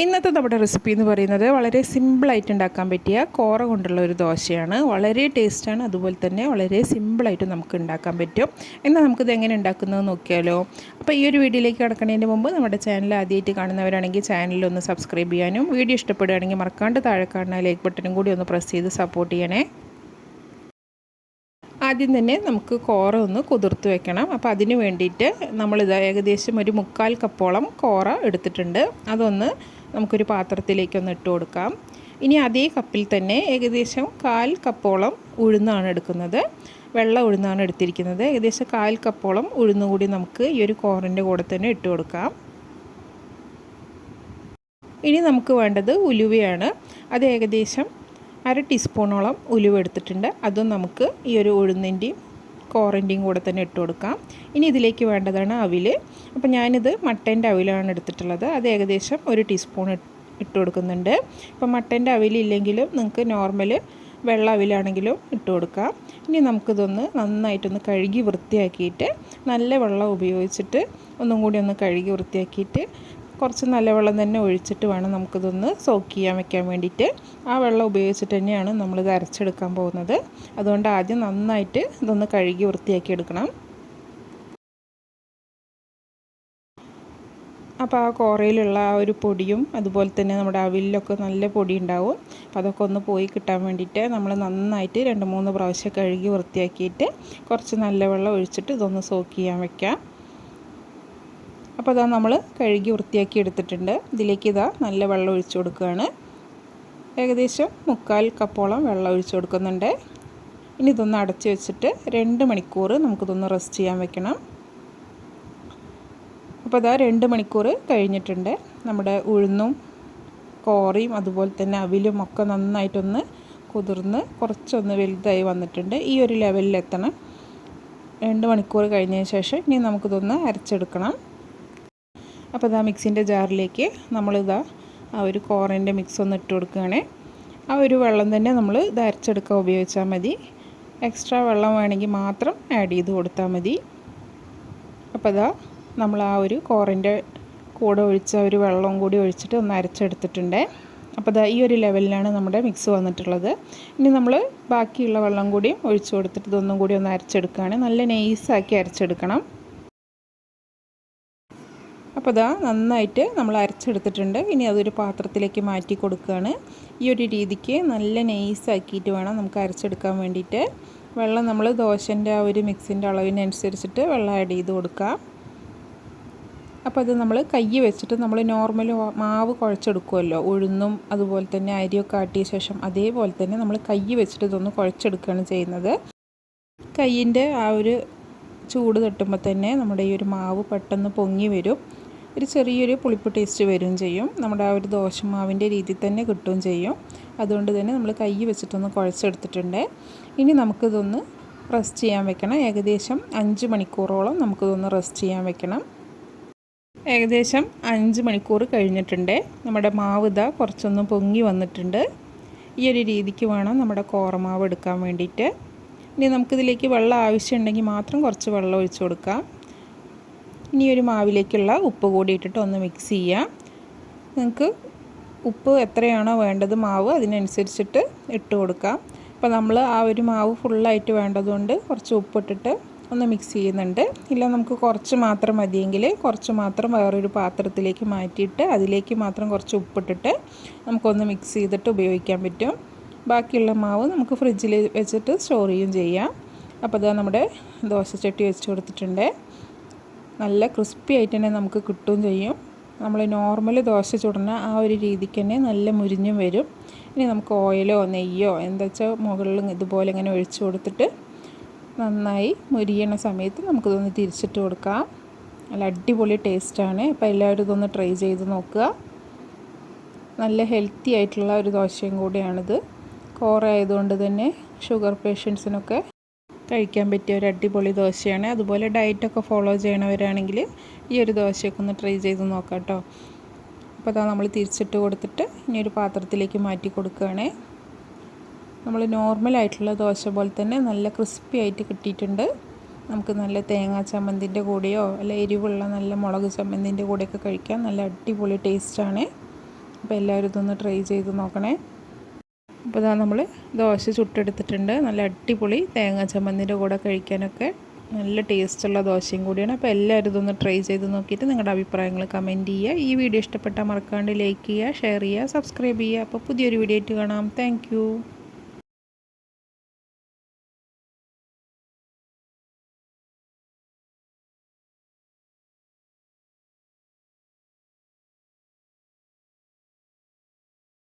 ഇന്നത്തെ നമ്മുടെ റെസിപ്പി എന്ന് പറയുന്നത് വളരെ സിമ്പിളായിട്ട് ഉണ്ടാക്കാൻ പറ്റിയ കോറ കൊണ്ടുള്ള ഒരു ദോശയാണ്. വളരെ ടേസ്റ്റാണ് അതുപോലെ തന്നെ വളരെ സിമ്പിളായിട്ട് നമുക്ക് ഉണ്ടാക്കാൻ പറ്റും. എന്നാൽ നമുക്കിത് എങ്ങനെ ഉണ്ടാക്കുന്നത് നോക്കിയാലോ? അപ്പോൾ ഈ ഒരു വീഡിയോയിലേക്ക് കിടക്കുന്നതിന് മുമ്പ് നമ്മുടെ ചാനൽ ആദ്യമായിട്ട് കാണുന്നവരാണെങ്കിൽ ചാനലൊന്ന് സബ്സ്ക്രൈബ് ചെയ്യാനും വീഡിയോ ഇഷ്ടപ്പെടുകയാണെങ്കിൽ മറക്കാണ്ട് താഴെ കാണുന്ന ലൈക്ക് ബട്ടനും കൂടി ഒന്ന് പ്രസ് ചെയ്ത് സപ്പോർട്ട് ചെയ്യണേ. ആദ്യം തന്നെ നമുക്ക് കോറ ഒന്ന് കുതിർത്ത് വെക്കണം. അപ്പോൾ അതിന് വേണ്ടിയിട്ട് നമ്മളിത് ഏകദേശം ഒരു മുക്കാൽ കപ്പോളം കോറ എടുത്തിട്ടുണ്ട്. അതൊന്ന് നമുക്കൊരു പാത്രത്തിലേക്കൊന്ന് ഇട്ട് കൊടുക്കാം. ഇനി അതേ കപ്പിൽ തന്നെ ഏകദേശം കാൽ കപ്പോളം ഉഴുന്നാണ് എടുക്കുന്നത്. വെള്ളം ഉഴുന്നാണ് എടുത്തിരിക്കുന്നത്. ഏകദേശം കാൽ കപ്പോളം ഉഴുന്ന് കൂടി നമുക്ക് ഈ ഒരു കോറിന്റെ കൂടെ തന്നെ ഇട്ട് കൊടുക്കാം. ഇനി നമുക്ക് വേണ്ടത് ഉലുവയാണ്. അത് ഏകദേശം അര ടീസ്പൂണോളം ഉലുവ എടുത്തിട്ടുണ്ട്. അതും നമുക്ക് ഈ ഒരു ഉഴുന്നിന്റെയും കോറിന്റെയും കൂടെ തന്നെ ഇട്ട് കൊടുക്കാം. ഇനി ഇതിലേക്ക് വേണ്ടതാണ് അവിൽ. അപ്പോൾ ഞാനിത് മട്ടന്റെ അവിലാണ് എടുത്തിട്ടുള്ളത്. അത് ഏകദേശം ഒരു ടീസ്പൂൺ ഇട്ട് കൊടുക്കുന്നുണ്ട്. ഇപ്പോൾ മട്ടന്റെ അവിലില്ലെങ്കിലും നിങ്ങൾക്ക് നോർമൽ വെള്ള അവിലാണെങ്കിലും ഇട്ട് കൊടുക്കാം. ഇനി നമുക്കിതൊന്ന് നന്നായിട്ടൊന്ന് കഴുകി വൃത്തിയാക്കിയിട്ട് നല്ല വെള്ളം ഉപയോഗിച്ചിട്ട് ഒന്നും കൂടി ഒന്ന് കഴുകി വൃത്തിയാക്കിയിട്ട് കുറച്ച് നല്ല വെള്ളം തന്നെ ഒഴിച്ചിട്ട് വേണം നമുക്കിതൊന്ന് സോക്ക് ചെയ്യാൻ വെക്കാൻ വേണ്ടിയിട്ട്. ആ വെള്ളം ഉപയോഗിച്ചിട്ട് തന്നെയാണ് നമ്മളിത് അരച്ചെടുക്കാൻ പോകുന്നത്. അതുകൊണ്ട് ആദ്യം നന്നായിട്ട് ഇതൊന്ന് കഴുകി വൃത്തിയാക്കി എടുക്കണം. അപ്പോൾ ആ കോറയിലുള്ള ആ ഒരു പൊടിയും അതുപോലെ തന്നെ നമ്മുടെ അവിലൊക്കെ നല്ല പൊടി ഉണ്ടാവും. അപ്പോൾ അതൊക്കെ ഒന്ന് പോയി കിട്ടാൻ വേണ്ടിയിട്ട് നമ്മൾ നന്നായിട്ട് രണ്ട് മൂന്ന് പ്രാവശ്യം കഴുകി വൃത്തിയാക്കിയിട്ട് കുറച്ച് നല്ല വെള്ളം ഒഴിച്ചിട്ട് ഇതൊന്ന് സോക്ക് ചെയ്യാൻ വെക്കാം. അപ്പോൾ അതാ നമ്മൾ കഴുകി വൃത്തിയാക്കി എടുത്തിട്ടുണ്ട്. ഇതിലേക്ക് ഇതാ നല്ല വെള്ളം ഒഴിച്ചു കൊടുക്കുകയാണ്. ഏകദേശം മുക്കാൽ കപ്പോളം വെള്ളം ഒഴിച്ചു കൊടുക്കുന്നുണ്ട്. ഇനി ഇതൊന്ന് അടച്ചു വെച്ചിട്ട് രണ്ട് മണിക്കൂർ നമുക്കിതൊന്ന് റെസ്റ്റ് ചെയ്യാൻ വെക്കണം. അപ്പോൾ അതാ രണ്ട് മണിക്കൂർ കഴിഞ്ഞിട്ടുണ്ട്. നമ്മുടെ ഉഴുന്നും കോറിയും അതുപോലെ തന്നെ അവിലും ഒക്കെ നന്നായിട്ടൊന്ന് കുതിർന്ന് കുറച്ചൊന്ന് വലുതായി വന്നിട്ടുണ്ട്. ഈ ഒരു ലെവലിലെത്തണം. രണ്ട് മണിക്കൂർ കഴിഞ്ഞതിന് ശേഷം ഇനി നമുക്കിതൊന്ന് അരച്ചെടുക്കണം. അപ്പോൾ ഇതാ മിക്സിന്റെ ജാറിലേക്ക് നമ്മളിതാ ആ ഒരു കോറിന്റെ മിക്സ് ഒന്ന് ഇട്ട് കൊടുക്കുകയാണേ. ആ ഒരു വെള്ളം തന്നെ നമ്മൾ ഇത് അരച്ചെടുക്കാൻ ഉപയോഗിച്ചാൽ മതി. എക്സ്ട്രാ വെള്ളം വേണമെങ്കിൽ മാത്രം ആഡ് ചെയ്ത് കൊടുത്താൽ മതി. അപ്പോൾ ഇതാ നമ്മൾ ആ ഒരു കോറിന്റെ കൂടെ ഒഴിച്ച ഒരു വെള്ളം കൂടി ഒഴിച്ചിട്ട് ഒന്ന് അരച്ചെടുത്തിട്ടുണ്ട്. അപ്പോൾ ഇതാ ഈ ഒരു ലെവലിലാണ് നമ്മുടെ മിക്സ് വന്നിട്ടുള്ളത്. ഇനി നമ്മൾ ബാക്കിയുള്ള വെള്ളം കൂടിയും ഒഴിച്ചു കൊടുത്തിട്ട് ഇതൊന്നും കൂടി ഒന്ന് അരച്ചെടുക്കുകയാണ്. നല്ല നെയ്സാക്കി അരച്ചെടുക്കണം. അപ്പോൾ ഇതാ നന്നായിട്ട് നമ്മൾ അരച്ചെടുത്തിട്ടുണ്ട്. ഇനി അതൊരു പാത്രത്തിലേക്ക് മാറ്റി കൊടുക്കുകയാണ്. ഈ ഒരു രീതിക്ക് നല്ല നെയ്സാക്കിയിട്ട് വേണം നമുക്ക് അരച്ചെടുക്കാൻ വേണ്ടിയിട്ട്. വെള്ളം നമ്മൾ ദോശന്റെ ആ ഒരു മിക്സിന്റെ അളവിനനുസരിച്ചിട്ട് വെള്ളം ആഡ് ചെയ്ത് കൊടുക്കാം അപ്പോൾ അത് നമ്മൾ കൈ വെച്ചിട്ട് നമ്മൾ നോർമൽ മാവ് കുഴച്ചെടുക്കുമല്ലോ. ഉഴുന്നും അതുപോലെ തന്നെ അരിയൊക്കെ ആട്ടിയ ശേഷം അതേപോലെ തന്നെ നമ്മൾ കൈ വെച്ചിട്ട് ഇതൊന്ന് കുഴച്ചെടുക്കുകയാണ് ചെയ്യുന്നത്. കയ്യിന്റെ ആ ഒരു ചൂട് തട്ടുമ്പോൾ തന്നെ നമ്മുടെ ഈ ഒരു മാവ് പെട്ടെന്ന് പൊങ്ങി വരും. ഒരു ചെറിയൊരു പുളിപ്പ് ടേസ്റ്റ് വരും ചെയ്യും. നമ്മുടെ ആ ഒരു ദോശമാവിന്റെ രീതിയിൽ തന്നെ കിട്ടുകയും ചെയ്യും. അതുകൊണ്ട് തന്നെ നമ്മൾ കൈ വെച്ചിട്ടൊന്ന് കുഴച്ചെടുത്തിട്ടുണ്ട്. ഇനി നമുക്കിതൊന്ന് റെസ്റ്റ് ചെയ്യാൻ വെക്കണം. ഏകദേശം അഞ്ച് മണിക്കൂറോളം നമുക്കിതൊന്ന് റെസ്റ്റ് ചെയ്യാൻ വെക്കണം. ഏകദേശം അഞ്ച് മണിക്കൂർ കഴിഞ്ഞിട്ടുണ്ട്. നമ്മുടെ മാവ് ഇതാ കുറച്ചൊന്ന് പൊങ്ങി വന്നിട്ടുണ്ട്. ഈ ഒരു രീതിക്ക് വേണം നമ്മുടെ കോറമാവ് എടുക്കാൻ വേണ്ടിയിട്ട്. ഇനി നമുക്കിതിലേക്ക് വെള്ളം ആവശ്യമുണ്ടെങ്കിൽ മാത്രം കുറച്ച് വെള്ളം ഒഴിച്ചു കൊടുക്കാം. ഇനി ഒരു മാവിലേക്കുള്ള ഉപ്പ് കൂടി ഇട്ടിട്ട് ഒന്ന് മിക്സ് ചെയ്യാം. നിങ്ങൾക്ക് ഉപ്പ് എത്രയാണോ വേണ്ടത് മാവ് അതിനനുസരിച്ചിട്ട് ഇട്ട് കൊടുക്കാം. അപ്പോൾ നമ്മൾ ആ ഒരു മാവ് ഫുള്ളായിട്ട് വേണ്ടതുകൊണ്ട് കുറച്ച് ഉപ്പിട്ടിട്ട് ഒന്ന് മിക്സ് ചെയ്യുന്നുണ്ട്. ഇല്ല നമുക്ക് കുറച്ച് മാത്രം മതിയെങ്കിൽ കുറച്ച് മാത്രം വേറൊരു പാത്രത്തിലേക്ക് മാറ്റിയിട്ട് അതിലേക്ക് മാത്രം കുറച്ച് ഉപ്പിട്ടിട്ട് നമുക്കൊന്ന് മിക്സ് ചെയ്തിട്ട് ഉപയോഗിക്കാൻ പറ്റും. ബാക്കിയുള്ള മാവ് നമുക്ക് ഫ്രിഡ്ജിൽ വെച്ചിട്ട് സ്റ്റോർ ചെയ്യുകയും ചെയ്യാം. അപ്പോൾ അത് നമ്മുടെ ദോശച്ചട്ടി വെച്ച് കൊടുത്തിട്ടുണ്ട്. നല്ല ക്രിസ്പി ആയിട്ട് തന്നെ നമുക്ക് കിട്ടുകയും ചെയ്യും. നമ്മൾ നോർമൽ ദോശ ചുടുന്ന ആ ഒരു രീതിക്ക് തന്നെ നല്ല മുരിഞ്ഞും വരും. ഇനി നമുക്ക് ഓയിലോ നെയ്യോ എന്താ വെച്ചാൽ മുകളിൽ ഇതുപോലെ ഇങ്ങനെ ഒഴിച്ചു കൊടുത്തിട്ട് നന്നായി മുരിയണ സമയത്ത് നമുക്കിതൊന്ന് തിരിച്ചിട്ട് കൊടുക്കാം. നല്ല അടിപൊളി ടേസ്റ്റാണ് അപ്പോൾ എല്ലാവരും ഇതൊന്ന് ട്രൈ ചെയ്ത് നോക്കുക. നല്ല ഹെൽത്തി ആയിട്ടുള്ള ഒരു ദോശയും കൂടിയാണിത്. കോറ ആയതുകൊണ്ട് തന്നെ ഷുഗർ പേഷ്യൻസിനൊക്കെ കഴിക്കാൻ പറ്റിയ ഒരു അടിപൊളി ദോശയാണ്. അതുപോലെ ഡയറ്റൊക്കെ ഫോളോ ചെയ്യണവരാണെങ്കിൽ ഈ ഒരു ദോശയൊക്കെ ഒന്ന് ട്രൈ ചെയ്ത് നോക്കാം കേട്ടോ അപ്പോൾ അതാ നമ്മൾ തിരിച്ചിട്ട് കൊടുത്തിട്ട് ഇനി ഒരു പാത്രത്തിലേക്ക് മാറ്റി കൊടുക്കുകയാണേ. നമ്മൾ നോർമൽ ആയിട്ടുള്ള ദോശ പോലെ തന്നെ നല്ല ക്രിസ്പി ആയിട്ട് കിട്ടിയിട്ടുണ്ട്. നമുക്ക് നല്ല തേങ്ങാ ചമ്മന്തിന്റെ കൂടെയോ അല്ല എരിവുള്ള നല്ല മുളക് ചമ്മന്തിന്റെ കൂടെയൊക്കെ കഴിക്കാം. നല്ല അടിപൊളി ടേസ്റ്റാണ് അപ്പോൾ എല്ലാവരും ഇതൊന്ന് ട്രൈ ചെയ്ത് നോക്കണേ. അപ്പോൾ ഇതാ നമ്മൾ ദോശ ചുട്ടെടുത്തിട്ടുണ്ട്. നല്ല അടിപൊളി തേങ്ങ ചമ്മന്തിന്റെ കൂടെ കഴിക്കാനൊക്കെ നല്ല ടേസ്റ്റുള്ള ദോശയും കൂടിയാണ്. അപ്പോൾ എല്ലാവരും ഇതൊന്ന് ട്രൈ ചെയ്ത് നോക്കിയിട്ട് നിങ്ങളുടെ അഭിപ്രായങ്ങൾ കമന്റ് ചെയ്യുക. ഈ വീഡിയോ ഇഷ്ടപ്പെട്ടാൽ മറക്കാണ്ട് ലൈക്ക് ചെയ്യുക ഷെയർ ചെയ്യുക സബ്സ്ക്രൈബ് ചെയ്യുക. അപ്പോൾ പുതിയൊരു വീഡിയോ ആയിട്ട് കാണാം. താങ്ക്